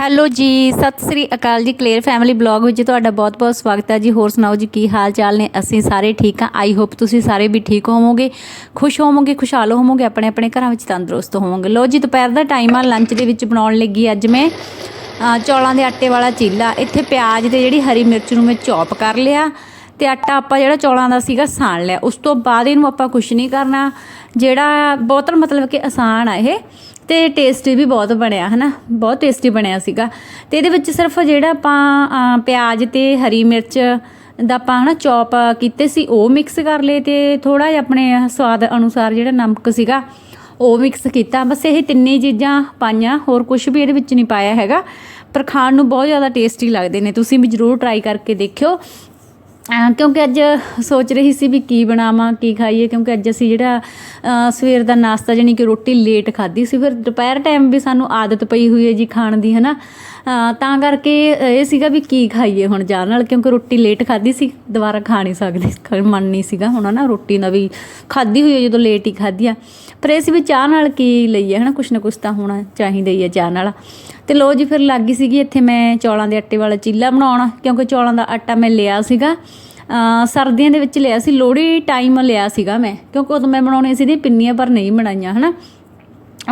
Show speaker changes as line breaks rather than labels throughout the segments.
Hello ਜੀ, ਸਤਿ ਸ੍ਰੀ ਅਕਾਲ ਜੀ clear family blog ਵਿੱਚ ਤੁਹਾਡਾ ਬਹੁਤ-ਬਹੁਤ ਸਵਾਗਤ ਹੈ ਜੀ। ਹੋਰ ਸੁਣਾਓ ਜੀ, ਕੀ ਹਾਲ ਚਾਲ ਨੇ? ਅਸੀਂ ਸਾਰੇ ਠੀਕ ਹਾਂ। ਆਈ ਹੋਪ ਤੁਸੀਂ ਸਾਰੇ ਵੀ ਠੀਕ ਹੋਵੋਗੇ। ਖੁਸ਼ ਹੋਵੋਗੇ, ਖੁਸ਼ਹਾਲ ਹੋਵੋਗੇ, ਆਪਣੇ ਆਪਣੇ ਘਰਾਂ ਵਿੱਚ ਤੰਦਰੁਸਤ ਹੋਵੋਗੇ। ਲੋ ਜੀ, ਦੁਪਹਿਰ ਦਾ ਟਾਈਮ ਆ ਲੰਚ ਦੇ ਵਿੱਚ ਬਣਾਉਣ ਲੱਗੀ ਅੱਜ ਮੈਂ ਚੌਲਾਂ ਦੇ ਆਟੇ ਵਾਲਾ ਚੀਲਾ। ਇੱਥੇ ਪਿਆਜ਼ ਤੇ ਜਿਹੜੀ ਹਰੀ ਮਿਰਚ ਨੂੰ ਮੈਂ ਚੌਪ ਕਰ ਲਿਆ ਤੇ ਆਟਾ ਆਪਾਂ ਜਿਹੜਾ ਚੌਲਾਂ ਦਾ ਸੀਗਾ ਸਾਣ ਲਿਆ। ਉਸ ਤੋਂ ਬਾਅਦ ਇਹਨੂੰ ਆਪਾਂ ਕੁਝ ਨਹੀਂ ਕਰਨਾ। ਜਿਹੜਾ ਬਹੁਤ ਮਤਲਬ ਕਿ ਆਸਾਨ ਆ ਇਹ ਤੇ ਟੇਸਟੀ ਵੀ ਬਹੁਤ ਬਣਿਆ, ਹਨਾ? ਬਹੁਤ ਟੇਸਟੀ ਬਣਿਆ ਸੀਗਾ। ਤੇ ਇਹਦੇ ਵਿੱਚ ਸਿਰਫ ਜਿਹੜਾ ਆਪਾਂ ਪਿਆਜ਼ ਤੇ ਹਰੀ ਮਿਰਚ ਦਾ ਆਪਾਂ, ਹਨਾ, ਚੌਪ ਕੀਤੇ ਸੀ, ਉਹ ਮਿਕਸ ਕਰ ਲਏ ਤੇ ਥੋੜਾ ਜਿਹਾ ਆਪਣੇ ਸਵਾਦ ਅਨੁਸਾਰ ਜਿਹੜਾ ਨਮਕ ਸੀਗਾ, ਉਹ ਮਿਕਸ ਕੀਤਾ। ਬਸ ਇਹ ਤਿੰਨੇ ਚੀਜ਼ਾਂ ਪਾਈਆਂ, ਹੋਰ ਕੁਝ ਵੀ ਇਹਦੇ ਵਿੱਚ ਨਹੀਂ ਪਾਇਆ ਹੈਗਾ। ਪਰ ਖਾਣ ਨੂੰ ਬਹੁਤ ਜ਼ਿਆਦਾ ਟੇਸਟੀ ਲੱਗਦੇ ਨੇ। ਤੁਸੀਂ ਵੀ ਜ਼ਰੂਰ ਟਰਾਈ ਕਰਕੇ ਦੇਖਿਓ। ਕਿਉਂਕਿ ਅੱਜ ਸੋਚ ਰਹੀ ਸੀ ਵੀ ਕੀ ਬਣਾਵਾਂ, ਕੀ ਖਾਈਏ, ਕਿਉਂਕਿ ਅੱਜ ਅਸੀਂ ਜਿਹੜਾ ਸਵੇਰ ਦਾ ਨਾਸ਼ਤਾ ਜਾਨੀ ਕਿ ਰੋਟੀ ਲੇਟ ਖਾਧੀ ਸੀ, ਫਿਰ ਦੁਪਹਿਰ ਟਾਈਮ ਵੀ ਸਾਨੂੰ ਆਦਤ ਪਈ ਹੋਈ ਹੈ ਜੀ ਖਾਣ ਦੀ, ਹਨਾ? ਅਹ ਤਾਂ ਕਰਕੇ ਇਹ ਸੀਗਾ ਵੀ ਕੀ ਖਾਈਏ ਹੁਣ ਜਾਣ ਨਾਲ, ਕਿਉਂਕਿ ਰੋਟੀ ਲੇਟ ਖਾਧੀ ਸੀ, ਦੁਬਾਰਾ ਖਾ ਨਹੀਂ ਸਕਦੇ, ਖ- ਮਨ ਨਹੀਂ ਸੀਗਾ ਹੁਣ ਨਾ ਰੋਟੀ ਦਾ ਵੀ ਖਾਧੀ ਹੋਈ ਹੈ, ਜਦੋਂ ਲੇਟ ਹੀ ਖਾਧੀ ਆ। ਪਰ ਇਹ ਸੀ ਵੀ ਚਾਹ ਨਾਲ ਕੀ ਲਈਏ, ਹਨਾ? ਕੁਛ ਨਾ ਕੁਛ ਤਾਂ ਹੋਣਾ ਚਾਹੀਦਾ ਹੀ ਹੈ ਚਾਹ ਨਾਲ। ਤੇ ਲੋ ਜੀ, ਫਿਰ ਲੱਗ ਗਈ ਸੀਗੀ ਇੱਥੇ ਮੈਂ ਚੌਲਾਂ ਦੇ ਆਟੇ ਵਾਲਾ ਚੀਲਾ ਬਣਾਉਣ, ਕਿਉਂਕਿ ਚੌਲਾਂ ਦਾ ਆਟਾ ਮੈਂ ਲਿਆ ਸੀਗਾ। ਸਰਦੀਆਂ ਦੇ ਵਿੱਚ ਲਿਆ ਸੀ, ਲੋਹੜੀ ਟਾਈਮ ਲਿਆ ਸੀਗਾ ਮੈਂ, ਕਿਉਂਕਿ ਉਦੋਂ ਮੈਂ ਬਣਾਉਣੇ ਸੀ ਦੀ ਪਿੰਨੀਆਂ ਪਰ ਨਹੀਂ ਬਣਾਈਆਂ, ਹਨਾ।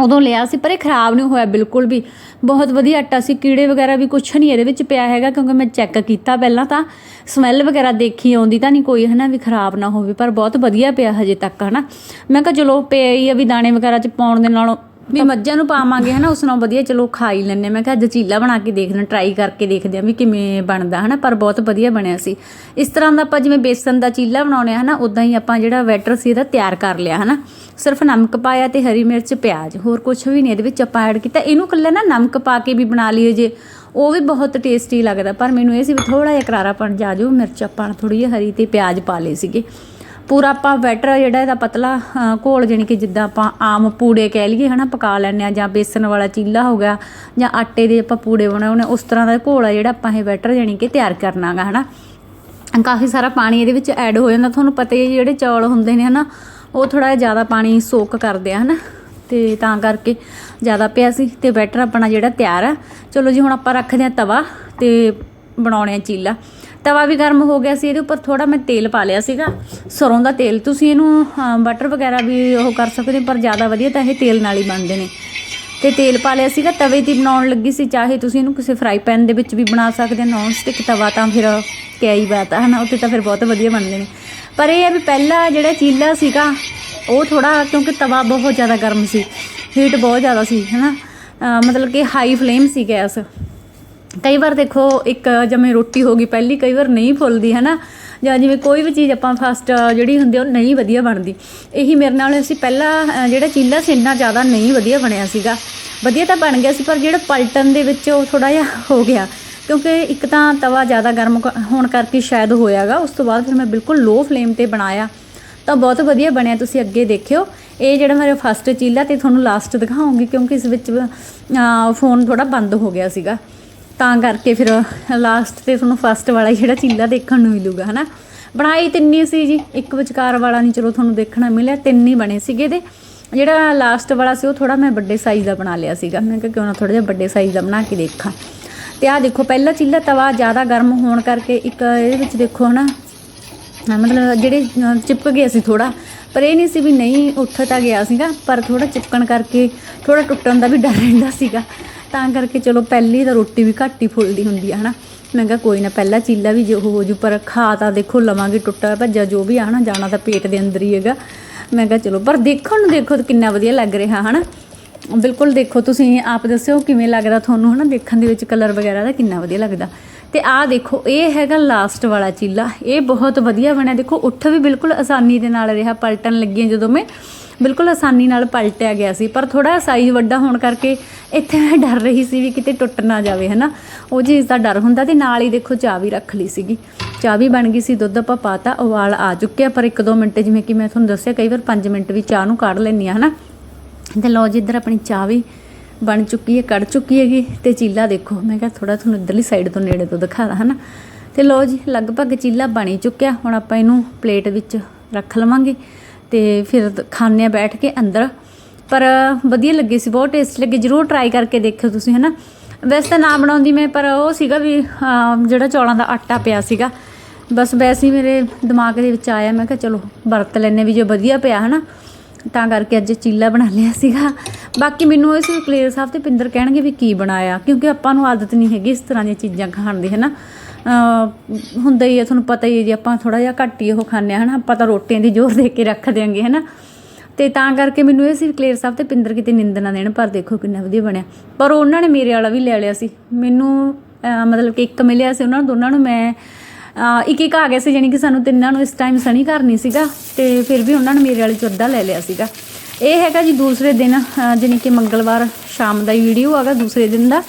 ਉਦੋਂ ਲਿਆ ਸੀ, ਪਰ ਇਹ ਖਰਾਬ ਨਹੀਂ ਹੋਇਆ ਬਿਲਕੁਲ ਵੀ। ਬਹੁਤ ਵਧੀਆ ਆਟਾ ਸੀ, ਕੀੜੇ ਵਗੈਰਾ ਵੀ ਕੁਛ ਨਹੀਂ ਇਹਦੇ ਵਿੱਚ ਪਿਆ ਹੈਗਾ, ਕਿਉਂਕਿ ਮੈਂ ਚੈੱਕ ਕੀਤਾ ਪਹਿਲਾਂ ਤਾਂ। ਸਮੈਲ ਵਗੈਰਾ ਦੇਖੀ, ਆਉਂਦੀ ਤਾਂ ਨਹੀਂ ਕੋਈ, ਹਨਾ, ਵੀ ਖਰਾਬ ਨਾ ਹੋਵੇ, ਪਰ ਬਹੁਤ ਵਧੀਆ ਪਿਆ ਹਜੇ ਤੱਕ, ਹਨਾ। ਮੈਂ ਕਿਹਾ ਚਲੋ ਪਿਆ ਹੀ ਆ ਵੀ ਦਾਣੇ ਵਗੈਰਾ ਚ ਪਾਉਣ ਦੇ ਨਾਲੋਂ ਵੀ ਮੱਝਾਂ ਨੂੰ ਪਾਵਾਂਗੇ, ਹਨਾ, ਉਸ ਨਾਲ ਵਧੀਆ, ਚਲੋ ਖਾ ਹੀ। ਲੈਣੇ ਮੈਂ ਕਿਹਾ ਅੱਜ ਚੀਲਾ ਬਣਾ ਕੇ ਦੇਖਦੇ ਟਰਾਈ ਕਰਕੇ ਦੇਖਦੇ ਆ ਵੀ ਕਿਵੇਂ ਬਣਦਾ, ਹਨਾ, ਪਰ ਬਹੁਤ ਵਧੀਆ ਬਣਿਆ ਸੀ। ਇਸ ਤਰ੍ਹਾਂ ਦਾ ਆਪਾਂ ਜਿਵੇਂ ਬੇਸਨ ਦਾ ਚੀਲਾ ਬਣਾਉਣੇ ਆ ਹਨਾ ਉਦਾਂ ਹੀ ਆਪਾਂ ਜਿਹੜਾ ਵੈਟਰ ਸੀ ਇਹਦਾ ਤਿਆਰ ਕਰ ਲਿਆ, ਹਨਾ। ਸਿਰਫ ਨਮਕ ਪਾਇਆ ਤੇ ਹਰੀ ਮਿਰਚ, ਪਿਆਜ਼, ਹੋਰ ਕੁਝ ਵੀ ਨਹੀਂ, ਇਹਦੇ ਵਿੱਚ ਆਪਾਂ ਐਡ ਕੀਤਾ। ਇਹਨੂੰ ਕੱਲਾ ਨਾ ਨਮਕ ਪਾ ਕੇ ਵੀ ਬਣਾ ਲਈਏ ਜੇ, ਉਹ ਵੀ ਬਹੁਤ ਟੇਸਟੀ ਲੱਗਦਾ। ਪਰ ਮੈਨੂੰ ਇਹ ਸੀ ਵੀ ਥੋੜਾ ਜਿਹਾ ਕਰਾਰਾਪਣ ਜਾ ਜਾਊ ਮਿਰਚ ਆਪਾਂ ਥੋੜੀ ਜਿਹੀ ਹਰੀ ਤੇ ਪਿਆਜ਼ ਪਾ ਲਏ ਸੀਗੇ। ਪੂਰਾ ਆਪਾਂ ਬੈਟਰ ਜਿਹੜਾ ਇਹਦਾ ਪਤਲਾ ਘੋਲ, ਜਾਣੀ ਕਿ ਜਿੱਦਾਂ ਆਪਾਂ ਆਮ ਪੂੜੇ ਕਹਿ ਲਈਏ, ਹਨਾ, ਪਕਾ ਲੈਂਦੇ ਆ ਜਾਂ ਬੇਸਨ ਵਾਲਾ ਚੀਲਾ ਹੋ ਗਿਆ, ਜਾਂ ਆਟੇ ਦੇ ਆਪਾਂ ਪੂੜੇ ਬਣਾਉਣੇ ਉਸ ਤਰ੍ਹਾਂ ਦਾ ਘੋਲ ਆ ਜਿਹੜਾ ਆਪਾਂ ਇਹ ਬੈਟਰ, ਜਾਣੀ ਕਿ ਤਿਆਰ ਕਰਨਾਗਾ ਹਨਾ। ਕਾਫੀ ਸਾਰਾ ਪਾਣੀ ਇਹਦੇ ਵਿੱਚ ਐਡ ਹੋ ਜਾਂਦਾ, ਤੁਹਾਨੂੰ ਪਤਾ ਹੀ ਹੈ ਜਿਹੜੇ ਚੌਲ ਹੁੰਦੇ ਨੇ, ਹਨਾ, ਉਹ ਥੋੜਾ ਜਿਹਾ ਜ਼ਿਆਦਾ ਪਾਣੀ ਸੋਕ ਕਰਦੇ ਆ, ਹਨਾ, ਤੇ ਤਾਂ ਕਰਕੇ ਜ਼ਿਆਦਾ ਪਿਆ ਸੀ, ਤੇ ਬੈਟਰ ਆਪਣਾ ਜਿਹੜਾ ਤਿਆਰ ਆ। ਚਲੋ ਜੀ, ਹੁਣ ਆਪਾਂ ਰੱਖਦੇ ਆ ਤਵਾ, ਤੇ ਬਣਾਉਣੇ ਆ ਚੀਲਾ। ਤਵਾ ਵੀ ਗਰਮ ਹੋ ਗਿਆ ਸੀ, ਇਹਦੇ ਉੱਪਰ ਥੋੜਾ ਮੈਂ ਤੇਲ ਪਾ ਲਿਆ ਸੀਗਾ। ਸਰੋਂ ਦਾ ਤੇਲ, ਤੁਸੀਂ ਇਹਨੂੰ ਬਟਰ ਵਗੈਰਾ ਵੀ ਉਹ ਕਰ ਸਕਦੇ ਪਰ ਜ਼ਿਆਦਾ ਵਧੀਆ ਤਾਂ ਇਹ ਤੇਲ ਨਾਲ ਹੀ ਬਣਦੇ ਨੇ। ਤੇ ਤੇਲ ਪਾ ਲਿਆ ਸੀਗਾ, ਤਵੇ ਤੇ ਬਣਾਉਣ ਲੱਗੀ ਸੀ, ਚਾਹੇ ਤੁਸੀਂ ਇਹਨੂੰ ਕਿਸੇ ਫਰਾਈ ਪੈਨ ਦੇ ਵਿੱਚ ਵੀ ਬਣਾ ਸਕਦੇ ਹੋ ਨੌਨ ਸਟਿਕ ਤਵਾ ਤਾਂ ਫਿਰ ਕਿਆ ਹੀ ਬਾਤ ਆ, ਹਨਾ ਉੱਤੇ ਤਾਂ ਫਿਰ ਬਹੁਤ ਵਧੀਆ ਬਣਦੇ ਨੇ। ਪਰ ਇਹ ਹੈ ਵੀ ਪਹਿਲਾ ਜਿਹੜਾ ਚੀਲਾ ਸੀਗਾ, ਉਹ ਥੋੜਾ ਕਿਉਂਕਿ ਤਵਾ ਬਹੁਤ ਜ਼ਿਆਦਾ ਗਰਮ ਸੀ ਹੀਟ ਬਹੁਤ ਜ਼ਿਆਦਾ ਸੀ, ਹਨਾ। ਅਹ ਮਤਲਬ ਕਿ ਹਾਈ ਫਲੇਮ ਸੀ ਗੈਸ। ਕਈ ਵਾਰ ਦੇਖੋ, ਇੱਕ ਜਿਵੇਂ ਰੋਟੀ ਹੋ ਗਈ, ਪਹਿਲੀ ਕਈ ਵਾਰ ਨਹੀਂ ਫੁੱਲਦੀ ਹੈ ਨਾ ਜਾਂ ਜਿਵੇਂ ਕੋਈ ਵੀ ਚੀਜ਼ ਆਪਾਂ ਫਸਟ ਜਿਹੜੀ ਹੁੰਦੀ ਉਹ ਨਹੀਂ ਵਧੀਆ ਬਣਦੀ। ਇਹੀ ਮੇਰੇ ਨਾਲ ਅਸੀਂ ਪਹਿਲਾਂ ਜਿਹੜਾ ਚੀਲਾ ਸੀ, ਇੰਨਾ ਜ਼ਿਆਦਾ ਨਹੀਂ ਵਧੀਆ ਬਣਿਆ ਸੀਗਾ। ਵਧੀਆ ਤਾਂ ਬਣ ਗਿਆ ਸੀ, ਪਰ ਜਿਹੜਾ ਪਲਟਣ ਦੇ ਵਿੱਚ ਉਹ ਥੋੜਾ ਜਿਹਾ ਹੋ ਗਿਆ। ਕਿਉਂਕਿ ਇੱਕ ਤਾਂ ਤਵਾ ਜ਼ਿਆਦਾ ਗਰਮ ਹੋਣ ਕਰਕੇ ਸ਼ਾਇਦ ਹੋਇਆਗਾ, ਉਸ ਤੋਂ ਬਾਅਦ ਫਿਰ ਮੈਂ ਬਿਲਕੁਲ ਲੋ ਫਲੇਮ ਤੇ ਬਣਾਇਆ। ਤਾਂ ਬਹੁਤ ਵਧੀਆ ਬਣਿਆ, ਤੁਸੀਂ ਅੱਗੇ ਦੇਖਿਓ। ਇਹ ਜਿਹੜਾ ਮੇਰਾ ਫਸਟ ਚੀਲਾ, ਤੇ ਤੁਹਾਨੂੰ ਲਾਸਟ ਦਿਖਾਉਂਗੀ, ਕਿਉਂਕਿ ਇਸ ਵਿੱਚ ਫੋਨ ਥੋੜਾ ਬੰਦ ਹੋ ਗਿਆ ਸੀਗਾ। ਤਾਂ ਕਰਕੇ ਫਿਰ ਲਾਸਟ ਤੇ ਤੁਹਾਨੂੰ ਫਸਟ ਵਾਲਾ ਜਿਹੜਾ ਚੀਲਾ ਦੇਖਣ ਨੂੰ ਮਿਲੂਗਾ ਹਨਾ? ਬਣਾਈ ਤਿੰਨੀ ਸੀ ਜੀ ਇੱਕ ਵਿਚਕਾਰ ਵਾਲਾ ਨਹੀਂ ਚਲੋ ਤੁਹਾਨੂੰ ਦੇਖਣਾ ਮਿਲਿਆ ਤਿੰਨ ਹੀ ਬਣੇ ਸੀਗੇ ਇਹਦੇ ਜਿਹੜਾ ਲਾਸਟ ਵਾਲਾ ਸੀ ਉਹ ਥੋੜਾ ਮੈਂ ਵੱਡੇ ਸਾਈਜ਼ ਦਾ ਬਣਾ ਲਿਆ ਸੀਗਾ। ਮੈਂ ਕਿਹਾ ਕਿਉਂ ਨਾ ਥੋੜਾ ਜਿਹਾ ਵੱਡੇ ਸਾਈਜ਼ ਦਾ ਬਣਾ ਕੇ ਦੇਖਾਂ। ਤੇ ਆਹ ਦੇਖੋ ਪਹਿਲਾ ਚੀਲਾ ਤਵਾ ਜ਼ਿਆਦਾ ਗਰਮ ਹੋਣ ਕਰਕੇ ਇੱਕ ਇਹਦੇ ਵਿੱਚ ਦੇਖੋ ਹਨਾ? ਹਾਂ, ਮਤਲਬ ਜਿਹੜੇ ਅ, ਚਿਪਕ ਗਿਆ ਸੀ ਥੋੜਾ ਪਰ ਇਹ ਨਹੀਂ ਸੀ ਵੀ ਨਹੀਂ ਉੱਥੇ ਤਾਂ ਗਿਆ ਸੀਗਾ ਪਰ ਥੋੜਾ ਚਿਪਕਣ ਕਰਕੇ ਥੋੜਾ ਟੁੱਟਣ ਦਾ ਵੀ ਡਰ ਰਹਿੰਦਾ ਸੀਗਾ। ਤਾਂ ਕਰਕੇ ਚਲੋ ਪਹਿਲੀ ਤਾਂ ਰੋਟੀ ਵੀ ਘੱਟ ਹੀ ਫੁੱਲਦੀ ਹੁੰਦੀ ਆ, ਹਨਾ? ਮੈਂ ਕਿਹਾ ਕੋਈ ਨਾ, ਪਹਿਲਾ ਚੀਲਾ ਵੀ ਜੇ ਹੋ ਜੂ, ਪਰ ਖਾ ਤਾਂ ਦੇਖੋ ਲਵਾਂਗੇ ਟੁੱਟਾ ਭੱਜਾ ਜੋ ਵੀ ਆ, ਹਨਾ? ਜਾਣਾ ਤਾਂ ਪੇਟ ਦੇ ਅੰਦਰ ਹੀ ਹੈਗਾ। ਮੈਂ ਕਿਹਾ ਚਲੋ, ਪਰ ਦੇਖਣ ਨੂੰ ਦੇਖੋ ਤਾਂ ਕਿੰਨਾ ਵਧੀਆ ਲੱਗ ਰਿਹਾ, ਹਨਾ? ਬਿਲਕੁਲ ਦੇਖੋ, ਤੁਸੀਂ ਆਪ ਦੱਸਿਓ ਕਿਵੇਂ ਲੱਗਦਾ ਤੁਹਾਨੂੰ, ਹਨਾ? ਦੇਖਣ ਦੇ ਵਿੱਚ ਕਲਰ ਵਗੈਰਾ ਦਾ ਕਿੰਨਾ ਵਧੀਆ ਲੱਗਦਾ। ਤੇ ਆਹ ਦੇਖੋ, ਇਹ ਹੈਗਾ ਲਾਸਟ ਵਾਲਾ ਚੀਲਾ। ਇਹ ਬਹੁਤ ਵਧੀਆ ਬਣਿਆ। ਦੇਖੋ, ਉੱਠ ਵੀ ਬਿਲਕੁਲ ਆਸਾਨੀ ਦੇ ਨਾਲ ਰਿਹਾ, ਪਲਟਣ ਲੱਗੀਆਂ ਜਦੋਂ ਮੈਂ। ਬਿਲਕੁਲ ਆਸਾਨੀ ਨਾਲ ਪਲਟਿਆ ਗਿਆ ਸੀ, ਪਰ ਥੋੜਾ ਸਾਈਜ਼ ਵੱਡਾ ਹੋਣ ਕਰਕੇ ਇੱਥੇ ਮੈਂ ਡਰ ਰਹੀ ਸੀ ਵੀ ਕਿਤੇ ਟੁੱਟ ਨਾ ਜਾਵੇ, ਹਨਾ? ਉਹ ਚੀਜ਼ ਦਾ ਡਰ ਹੁੰਦਾ ਤੇ ਨਾਲ ਹੀ ਦੇਖੋ ਚਾਹ ਵੀ ਰੱਖ ਲਈ ਸੀਗੀ। ਚਾਹ ਵੀ ਬਣ ਗਈ ਸੀ, ਦੁੱਧ ਆਪਾਂ ਪਾਤਾ, ਉਬਾਲ ਆ ਚੁੱਕਿਆ, ਪਰ 1-2 ਮਿੰਟ ਜਿਵੇਂ ਕਿ ਮੈਂ ਤੁਹਾਨੂੰ ਦੱਸਿਆ, ਕਈ ਵਾਰ 5 ਮਿੰਟ ਵੀ ਚਾਹ ਨੂੰ ਕੱਢ ਲੈਂਦੀ ਆ ਹਨਾ? ਤੇ ਲਓ ਜੀ, ਇੱਧਰ ਆਪਣੀ ਚਾਹ ਵੀ ਬਣ ਚੁੱਕੀ ਹੈ, ਕੱਢ ਚੁੱਕੀ ਹੈਗੀ ਤੇ ਚੀਲਾ ਦੇਖੋ, ਮੈਂ ਕਿਹਾ ਥੋੜਾ ਤੁਹਾਨੂੰ ਇੱਧਰਲੀ ਸਾਈਡ ਤੋਂ ਨੇੜੇ ਤੋਂ ਦਿਖਾਦਾ ਹਨਾ? ਤੇ ਲਓ ਜੀ, ਲਗਭਗ ਚੀਲਾ ਬਣੀ ਚੁੱਕਿਆ, ਹੁਣ ਆਪਾਂ ਇਹਨੂੰ ਪਲੇਟ ਵਿੱਚ ਰੱਖ ਲਵਾਂਗੇ। ਤੇ ਫਿਰ ਖਾਣੇ ਆ ਬੈਠ ਕੇ ਅੰਦਰ। ਪਰ ਵਧੀਆ ਲੱਗੇ ਸੀ, ਬਹੁਤ ਟੇਸਟ ਲੱਗੇ, ਜਰੂਰ ਟਰਾਈ ਕਰਕੇ ਦੇਖਿਓ ਤੁਸੀਂ, ਹਨਾ। ਵੈਸੇ ਤਾਂ ਨਾ ਬਣਾਉਂਦੀ ਮੈਂ, ਪਰ ਉਹ ਸੀਗਾ ਵੀ ਜਿਹੜਾ ਚੌਲਾਂ ਦਾ ਆਟਾ ਪਿਆ ਸੀਗਾ। ਬਸ ਵੈਸੇ ਹੀ ਮੇਰੇ ਦਿਮਾਗ ਦੇ ਵਿੱਚ ਆਇਆ, ਮੈਂ ਕਿਹਾ ਚਲੋ ਵਰਤ ਲੈਨੇ ਵੀ ਜੇ ਵਧੀਆ ਪਿਆ, ਹਨਾ। ਤਾਂ ਕਰਕੇ ਅੱਜ ਚੀਲਾ ਬਣਾ ਲਿਆ ਸੀਗਾ। ਬਾਕੀ ਮੈਨੂੰ ਇਸ ਕਲੀਅਰ ਸਾਹਿਬ ਤੇ ਪਿੰਦਰ ਕਹਿਣਗੇ ਵੀ ਕੀ ਬਣਾਇਆ, ਕਿਉਂਕਿ ਆਪਾਂ ਨੂੰ ਆਦਤ ਨਹੀਂ ਹੈਗੀ ਇਸ ਤਰ੍ਹਾਂ ਦੀਆਂ ਚੀਜ਼ਾਂ ਖਾਣ ਦੀ ਹੈ ਨਾ ਹੁੰਦਾ ਹੀ ਹੈ ਤੁਹਾਨੂੰ ਪਤਾ ਹੀ ਹੈ ਜੀ ਆਪਾਂ ਥੋੜਾ ਜਿਹਾ ਘੱਟ ਹੀ ਉਹ ਖਾਂਦੇ ਹਾਂ, ਹਨਾ, ਆਪਾਂ ਤਾਂ ਰੋਟੀਆਂ ਦੀ ਜ਼ੋਰ ਦੇ ਕੇ ਰੱਖ ਦਿਆਂਗੇ, ਹਨਾ। ਤੇ ਤਾਂ ਕਰਕੇ ਮੈਨੂੰ ਇਹ ਸੀ ਕਲੇਰ ਸਾਹਿਬ ਤੇ ਪਿੰਦਰ ਕਿਤੇ ਨਿੰਦ ਨਾ ਦੇਣ, ਪਰ ਦੇਖੋ ਕਿੰਨਾ ਵਧੀਆ ਬਣਿਆ। ਪਰ ਉਹਨਾਂ ਨੇ ਮੇਰੇ ਵਾਲਾ ਵੀ ਲੈ ਲਿਆ ਸੀ। ਮੈਨੂੰ ਮਤਲਬ ਕਿ ਇੱਕ ਮਿਲਿਆ ਸੀ ਉਹਨਾਂ ਨੂੰ, ਦੋਨਾਂ ਨੂੰ ਮੈਂ ਇੱਕ ਇੱਕ ਆ ਗਿਆ ਸੀ, ਜਾਣੀ ਕਿ ਸਾਨੂੰ ਤਿੰਨਾਂ ਨੂੰ ਇਸ ਟਾਈਮ ਸਣੀ ਨਹੀਂ ਸੀਗਾ, ਤੇ ਫਿਰ ਵੀ ਉਹਨਾਂ ਨੇ ਮੇਰੇ ਵਾਲੇ ਚੋਂ ਲੈ ਲਿਆ ਸੀਗਾ। ਇਹ ਹੈਗਾ ਜੀ ਦੂਸਰੇ ਦਿਨ, ਅਹ ਜਾਣੀ ਕਿ ਮੰਗਲਵਾਰ ਸ਼ਾਮ ਦਾ ਵੀਡੀਓ ਹੈਗਾ ਦੂਸਰੇ ਦਿਨ ਦਾ।